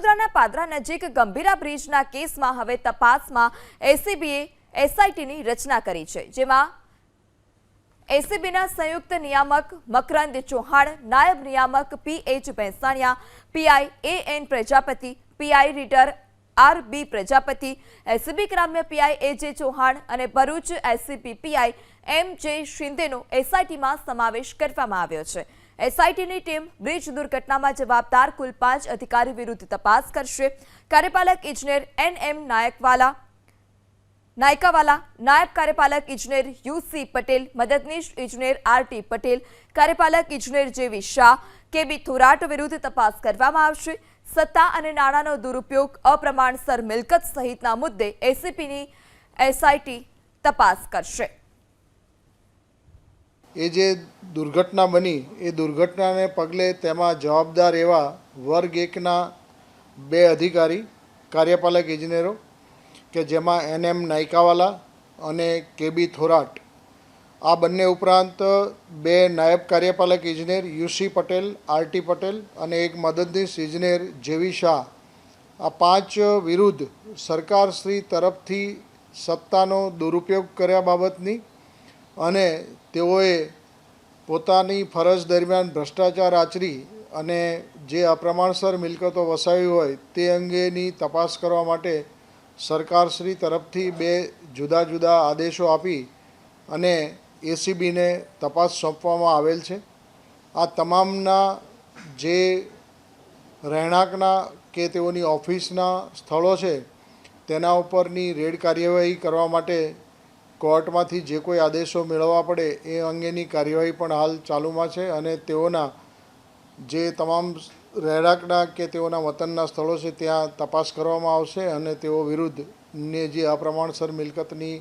વડોદરાના પાદરા નજીક ગંભીરા બ્રિજના કેસમાં હવે તપાસમાં એસીબીએ એસઆઈટીની રચના કરી છે, જેમાં એસીબીના સંયુક્ત નિયામક મકરંદ ચૌહાણ, નાયબ નિયામક P H Bhensaniya PI A N Prajapati PI reader R B Prajapati ACB ગ્રામ્ય પીઆઈ એ જે ચૌહાણ અને ભરૂચ એસીપી પીઆઈ એમ જે શિંદેનો એસઆઈટીમાં સમાવેશ કરવામાં આવ્યો છે. એસઆઈટીની ટીમ બ્રિજ દુર્ઘટનામાં જવાબદાર કુલ પાંચ અધિકારી વિરુદ્ધ તપાસ કરશે. કાર્યપાલક ઇજનેર એન એમ નાયકવાલા, નાયકાવાલા, નાયબ કાર્યપાલક ઇજનેર યુસી પટેલ, મદદનીશ ઇજનેર આરટી પટેલ, કાર્યપાલક ઇજનેર જેવી શાહ, કેબી થોરાટ વિરુદ્ધ તપાસ કરવામાં આવશે. સત્તા અને નાણાંનો દુરુપયોગ અપ્રમાણસર મિલકત સહિતના મુદ્દે એસીપીની એસઆઈટી તપાસ કરશે. એ જે દુર્ઘટના બની, એ દુર્ઘટનાને પગલે તેમાં જવાબદાર એવા વર્ગ એકના બે અધિકારી, કાર્યપાલક ઇજનેરો કે જેમાં એન એમ નાયકાવાલા અને કેબી થોરાટ. આ બંને ઉપરાંત બે નાયબ કાર્યપાલક ઇજનેર યુસી પટેલ આરટી પટેલ અને એક મદદનીશ ઇજનેર જેવી શાહ. આ પાંચ વિરુદ્ધ સરકારશ્રી તરફથી સત્તાનો દુરુપયોગ કર્યા બાબતની અને તેઓએ પોતાની ફરજ દરમિયાન ભ્રષ્ટાચાર આચરી અને જે અપ્રમાણસર મિલકતો વસાવી હોય તે અંગેની તપાસ કરવા માટે સરકારશ્રી તરફથી બે જુદા જુદા આદેશો આપી અને એસીબીને તપાસ સોંપવામાં આવેલ છે. આ તમામના જે રહેણાંકના કે તેઓની ઓફિસના સ્થળો છે, તેના ઉપરની રેડ કાર્યવાહી કરવા માટે કોર્ટમાંથી જે કોઈ આદેશો મેળવવા પડે એ અંગેની કાર્યવાહી પણ હાલ ચાલુમાં છે અને તેઓના જે તમામ રહેણાંકના કે તેઓના વતનના સ્થળો છે ત્યાં તપાસ કરવામાં આવશે અને તેઓ વિરુદ્ધ ને જે અપ્રમાણસર મિલકતની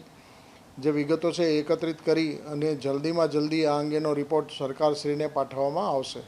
જે વિગતો છે એકત્રિત કરી અને જલ્દીમાં જલ્દી આ અંગેનો રિપોર્ટ સરકારશ્રીને પાઠવવામાં આવશે.